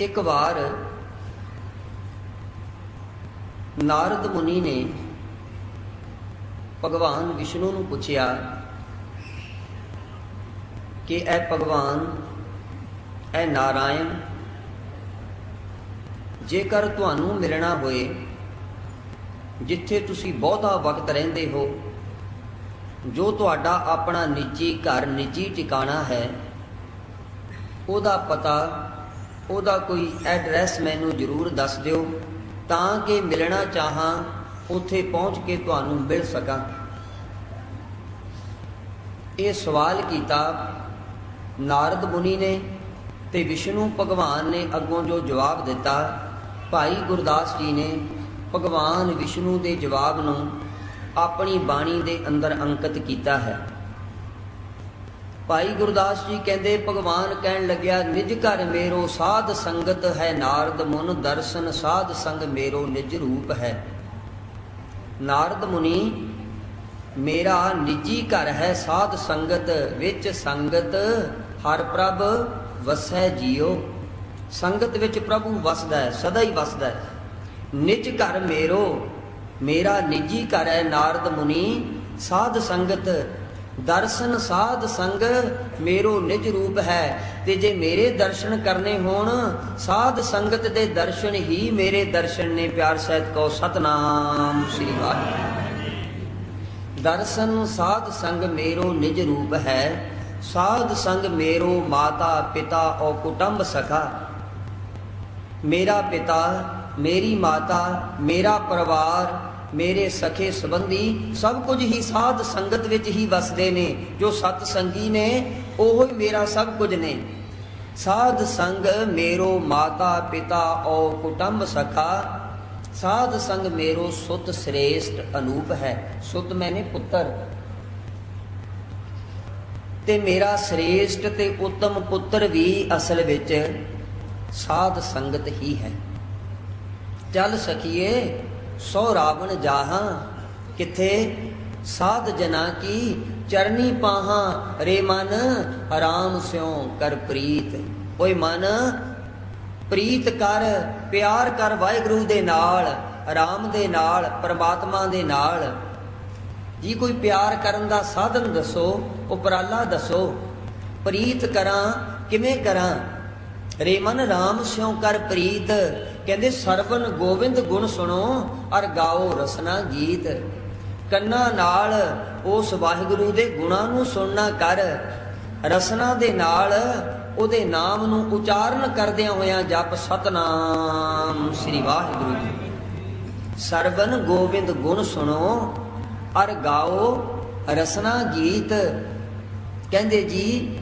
ਇੱਕ ਵਾਰ ਨਾਰਦ ਮੁਨੀ ਨੇ ਭਗਵਾਨ ਵਿਸ਼ਨੂੰ ਨੂੰ ਪੁੱਛਿਆ ਕਿ ਇਹ ਭਗਵਾਨ, ਇਹ ਨਾਰਾਇਣ, ਜੇਕਰ ਤੁਹਾਨੂੰ ਮਿਲਣਾ ਹੋਏ, ਜਿੱਥੇ ਤੁਸੀਂ ਬਹੁਤਾ ਵਕਤ ਰਹਿੰਦੇ ਹੋ, ਜੋ ਤੁਹਾਡਾ ਆਪਣਾ ਨਿੱਜੀ ਘਰ, ਨਿੱਜੀ ਟਿਕਾਣਾ ਹੈ, ਉਹਦਾ ਪਤਾ ਉਹਦਾ ਕੋਈ ਐਡਰੈਸ ਮੈਨੂੰ ਜ਼ਰੂਰ ਦੱਸ ਦਿਓ, ਤਾਂ ਕਿ ਮਿਲਣਾ ਚਾਹਾਂ, ਉੱਥੇ ਪਹੁੰਚ ਕੇ ਤੁਹਾਨੂੰ ਮਿਲ ਸਕਾਂ। ਇਹ ਸਵਾਲ ਕੀਤਾ ਨਾਰਦ ਮੁਨੀ ਨੇ ਤੇ ਵਿਸ਼ਨੂੰ ਭਗਵਾਨ ਨੇ ਅੱਗੋਂ ਜੋ ਜਵਾਬ ਦਿੱਤਾ, ਭਾਈ ਗੁਰਦਾਸ ਜੀ ਨੇ, ਭਗਵਾਨ ਵਿਸ਼ਨੂੰ ਦੇ ਜਵਾਬ ਨੂੰ ਆਪਣੀ ਬਾਣੀ ਦੇ ਅੰਦਰ ਅੰਕਿਤ ਕੀਤਾ ਹੈ। ਭਾਈ ਗੁਰਦਾਸ ਜੀ ਕਹਿੰਦੇ, ਭਗਵਾਨ ਕਹਿਣ ਲੱਗਿਆ, ਨਿਜ ਘਰ ਮੇਰੋ ਸਾਧ ਸੰਗਤ ਹੈ ਨਾਰਦ ਮੁਨ, ਦਰਸ਼ਨ ਸਾਧ ਸੰਗ ਮੇਰੋ ਨਿਜ ਰੂਪ ਹੈ। ਨਾਰਦ ਮੁਨੀ, ਮੇਰਾ ਨਿੱਜੀ ਘਰ ਹੈ, ਸਾਧ ਸੰਗਤ ਵਿੱਚ ਸੰਗਤ, ਹਰ ਪ੍ਰਭ ਵਸੈ ਜੀਓ। ਸੰਗਤ ਵਿੱਚ ਪ੍ਰਭੂ ਵਸਦਾ ਹੈ, ਸਦਾ ਹੀ ਵਸਦਾ ਹੈ। ਨਿਜ ਘਰ ਮੇਰੋ, ਮੇਰਾ ਨਿੱਜੀ ਘਰ ਹੈ, ਨਾਰਦ ਮੁਨੀ, ਸਾਧ ਸੰਗਤ ਦਰਸ਼ਨ ਸਾਧ ਸੰਗ ਮੇਰੋ ਨਿਜ ਰੂਪ ਹੈ। ਤੇ ਜੇ ਮੇਰੇ ਦਰਸ਼ਨ ਕਰਨੇ ਹੋਣ, ਸਾਧ ਸੰਗਤ ਦੇ ਦਰਸ਼ਨ ਹੀ ਮੇਰੇ ਦਰਸ਼ਨ ਨੇ, ਪਿਆਰ ਸਹਿਤ ਕੋ ਸਤਨਾਮ ਸ੍ਰੀ ਵਾਹਿਗੁਰੂ। ਦਰਸ਼ਨ ਸਾਧ ਸੰਗ ਮੇਰੋ ਨਿਜ ਰੂਪ ਹੈ। ਸਾਧ ਸੰਗ ਮੇਰੋ ਮਾਤਾ, ਪਿਤਾ, ਔ ਕੁਟੰਬ ਸਖਾ। ਮੇਰਾ ਪਿਤਾ, ਮੇਰੀ ਮਾਤਾ, ਮੇਰਾ ਪਰਿਵਾਰ ਮੇਰੇ ਸਖੇ ਸੰਬੰਧੀ ਸਭ ਕੁਝ ਹੀ ਸਾਧ ਸੰਗਤ ਵਿੱਚ ਹੀ ਵਸਦੇ ਨੇ, ਜੋ ਸਤ ਸੰਗੀ ਨੇ, ਉਹ ਹੀ ਮੇਰਾ ਸਭ ਕੁਝ ਨੇ। ਸਾਧ ਸੰਗ ਮੇਰੋ ਮਾਤਾ ਪਿਤਾ ਔ ਕੁਟੰਬ ਸਖਾ, ਸਾਧ ਸੰਗ ਮੇਰੋ ਸੁਤ ਸ੍ਰੇਸ਼ਟ ਅਨੂਪ ਹੈ, ਸੁਤ ਮੈਨੇ ਪੁੱਤਰ। ਤੇ ਮੇਰਾ ਸ੍ਰੇਸ਼ਟ ਤੇ ਉੱਤਮ ਪੁੱਤਰ ਵੀ ਅਸਲ ਵਿੱਚ ਸਾਧ ਸੰਗਤ ਹੀ ਹੈ। ਚੱਲ ਸਖੀਏ ਸੋ ਰਾਵਣ ਜਾਹਾਂ, ਕਿਥੇ? ਸਾਧ ਜਨਾ ਕੀ ਚਰਨੀ ਪਾਹਾਂ? ਰੇ ਮਨ ਆਰਾਮ ਸਿਉ ਕਰ ਪ੍ਰੀਤ। ਓਏ ਮਨ, ਪ੍ਰੀਤ ਕਰ, ਪਿਆਰ ਕਰ ਵਾਹਿਗੁਰੂ ਦੇ ਨਾਲ ਆਰਾਮ ਦੇ ਨਾਲ, ਪਰਮਾਤਮਾ ਦੇ ਨਾਲ। ਜੀ ਕੋਈ ਪਿਆਰ ਕਰਨ ਦਾ ਸਾਧਨ ਦੱਸੋ, ਉਪਰਾਲਾ ਦੱਸੋ। ਪ੍ਰੀਤ ਕਰਾਂ, ਕਿਵੇਂ ਕਰਾਂ? ਰੇਮਨ RAM ਸਿਉ ਕਰ ਪ੍ਰੀਤ, ਕਹਿੰਦੇ ਸਰਵਨ ਗੋਬਿੰਦ ਗੁਣ ਸੁਣੋ, ਅਰ ਗਾਓ ਰਸਨਾ ਗੀਤ। ਕੰਨਾਂ ਨਾਲ ਉਸ ਵਾਹਿਗੁਰੂ ਦੇ ਗੁਣਾਂ ਨੂੰ ਸੁਣਨਾ ਕਰ, ਰਸਨਾ ਦੇ ਨਾਲ ਉਹਦੇ ਨਾਮ ਨੂੰ ਉਚਾਰਨ ਕਰਦਿਆਂ ਹੋਇਆਂ ਜਪ ਸਤਨਾਮ ਸ੍ਰੀ ਵਾਹਿਗੁਰੂ ਜੀ। ਸਰਵਨ ਗੋਬਿੰਦ ਗੁਣ ਸੁਣੋ, ਅਰ ਗਾਓ ਰਸਨਾ ਗੀਤ। ਕਹਿੰਦੇ ਜੀ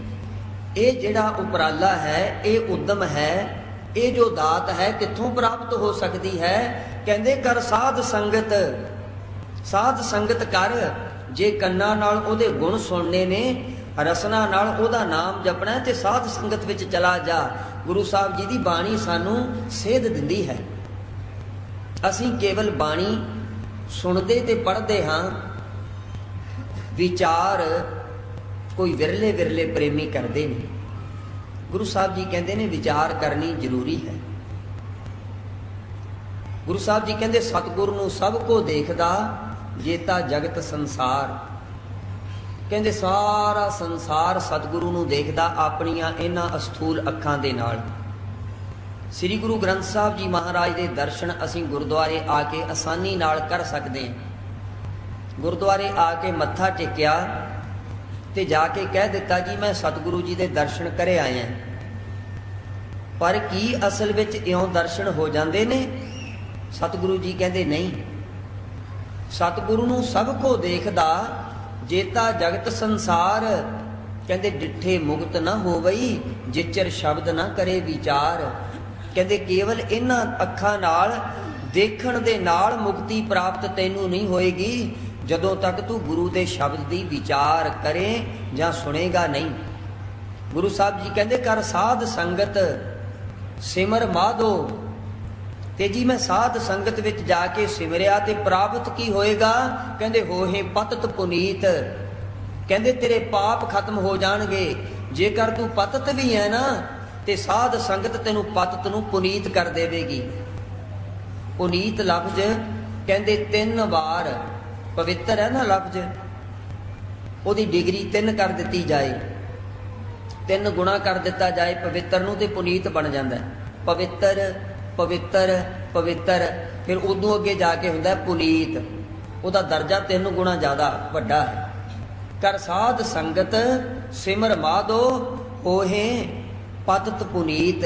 ਇਹ ਜਿਹੜਾ ਉਪਰਾਲਾ ਹੈ, ਇਹ ਉਦਮ ਹੈ, ਇਹ ਜੋ ਦਾਤ ਹੈ, ਕਿੱਥੋਂ ਪ੍ਰਾਪਤ ਹੋ ਸਕਦੀ ਹੈ? ਕਹਿੰਦੇ ਕਰ ਸਾਧ ਸੰਗਤ। ਸਾਧ ਸੰਗਤ ਕਰ, ਜੇ ਕੰਨਾਂ ਨਾਲ ਉਹਦੇ ਗੁਣ ਸੁਣਨੇ ਨੇ, ਰਸਨਾ ਨਾਲ ਉਹਦਾ ਨਾਮ ਜਪਣਾ ਤੇ ਸਾਧ ਸੰਗਤ ਵਿੱਚ ਚਲਾ ਜਾ। ਗੁਰੂ ਸਾਹਿਬ ਜੀ ਦੀ ਬਾਣੀ ਸਾਨੂੰ ਸੇਧ ਦਿੰਦੀ ਹੈ। ਅਸੀਂ ਕੇਵਲ ਬਾਣੀ ਸੁਣਦੇ ਤੇ ਪੜ੍ਹਦੇ ਹਾਂ। ਵਿਚਾਰ ਕੋਈ ਵਿਰਲੇ ਵਿਰਲੇ ਪ੍ਰੇਮੀ ਕਰਦੇ ਨੇ। ਗੁਰੂ ਸਾਹਿਬ ਜੀ ਕਹਿੰਦੇ ਨੇ ਵਿਚਾਰ ਕਰਨੀ ਜ਼ਰੂਰੀ ਹੈ। ਗੁਰੂ ਸਾਹਿਬ ਜੀ ਕਹਿੰਦੇ, ਸਤਿਗੁਰ ਨੂੰ ਸਭ ਕੋ ਦੇਖਦਾ, ਜੇਤਾ ਜਗਤ ਸੰਸਾਰ। ਕਹਿੰਦੇ, ਸਾਰਾ ਸੰਸਾਰ ਸਤਿਗੁਰੂ ਨੂੰ ਦੇਖਦਾ, ਆਪਣੀਆਂ ਇਹਨਾਂ ਅਸਥੂਲ ਅੱਖਾਂ ਦੇ ਨਾਲ। ਸ੍ਰੀ ਗੁਰੂ ਗ੍ਰੰਥ ਸਾਹਿਬ ਜੀ ਮਹਾਰਾਜ ਦੇ ਦਰਸ਼ਨ ਅਸੀਂ ਗੁਰਦੁਆਰੇ ਆ ਕੇ ਆਸਾਨੀ ਨਾਲ ਕਰ ਸਕਦੇ ਹਾਂ। ਗੁਰਦੁਆਰੇ ਆ ਕੇ ਮੱਥਾ ਟੇਕਿਆ ਤੇ ਜਾ ਕੇ ਕਹਿ ਦਿੱਤਾ ਜੀ, ਮੈਂ ਸਤਿਗੁਰੂ ਜੀ ਦੇ ਦਰਸ਼ਨ ਕਰੇ ਆਇਆ ਪਰ ਕੀ ਅਸਲ ਵਿੱਚ ਇਉਂ ਦਰਸ਼ਨ ਹੋ ਜਾਂਦੇ ਨੇ? ਸਤਿਗੁਰੂ ਜੀ ਕਹਿੰਦੇ, ਨਹੀਂ। ਸਤਿਗੁਰੂ ਨੂੰ ਸਭ ਕੋ ਦੇਖਦਾ, ਜੇਤਾ ਜਗਤ ਸੰਸਾਰ। ਕਹਿੰਦੇ, ਡਿੱਠੇ ਮੁਕਤ ਨਾ ਹੋਵਈ, ਜਿਚਰ ਸ਼ਬਦ ਨਾ ਕਰੇ ਵਿਚਾਰ। ਕਹਿੰਦੇ, ਕੇਵਲ ਇਹਨਾਂ ਅੱਖਾਂ ਨਾਲ, ਦੇਖਣ ਦੇ ਨਾਲ ਮੁਕਤੀ ਪ੍ਰਾਪਤ ਤੈਨੂੰ ਨਹੀਂ ਹੋਏਗੀ। ਜਦੋਂ ਤੱਕ ਤੂੰ ਗੁਰੂ ਦੇ ਸ਼ਬਦ ਦੀ ਵਿਚਾਰ ਕਰੇ ਜਾਂ ਸੁਣੇਗਾ ਨਹੀਂ। ਗੁਰੂ ਸਾਹਿਬ ਜੀ ਕਹਿੰਦੇ, ਕਰ ਸਾਧ ਸੰਗਤ, ਸਿਮਰ ਮਾਧੋ। ਤੇ ਜੀ ਮੈਂ ਸਾਧ ਸੰਗਤ ਵਿੱਚ ਜਾ ਕੇ ਸਿਮਰਿਆ ਤੇ ਪ੍ਰਾਪਤ ਕੀ ਹੋਏਗਾ? ਕਹਿੰਦੇ, ਹੋਹੇ ਪਤਤ ਪੁਨੀਤ। ਕਹਿੰਦੇ, ਤੇਰੇ ਪਾਪ ਖਤਮ ਹੋ ਜਾਣਗੇ। ਜੇਕਰ ਤੂੰ ਪਤਤ ਵੀ ਹੈ ਨਾ, ਤੇ ਸਾਧ ਸੰਗਤ ਤੈਨੂੰ ਪਤਤ ਨੂੰ ਪੁਨੀਤ ਕਰ ਦੇਵੇਗੀ। ਪੁਨੀਤ ਲਫ਼ਜ਼ ਕਹਿੰਦੇ, ਤਿੰਨ ਵਾਰ। ਪਵਿੱਤਰ ਹੈ ਨਾ ਲਫ਼ਜ਼? ਉਹਦੀ ਡਿਗਰੀ ਤਿੰਨ ਕਰ ਦਿੱਤੀ ਜਾਏ। ਤਿੰਨ ਗੁਣਾ ਕਰ ਦਿੱਤਾ ਜਾਏ, ਪਵਿੱਤਰ ਨੂੰ ਤੇ ਪੁਨੀਤ ਬਣ ਜਾਂਦਾ ਹੈ। ਪਵਿੱਤਰ ਪਵਿੱਤਰ ਪਵਿੱਤਰ। ਫਿਰ ਉਦੋਂ ਅੱਗੇ ਜਾ ਕੇ ਹੁੰਦਾ ਪੁਨੀਤ। ਉਹਦਾ ਦਰਜਾ ਤਿੰਨ ਗੁਣਾ ਜ਼ਿਆਦਾ ਵੱਡਾ ਹੈ। ਕਰ ਸਾਧ ਸੰਗਤ ਸਿਮਰ ਮਾਧੋ ਹੋਏ ਪਤਤ ਪੁਨੀਤ।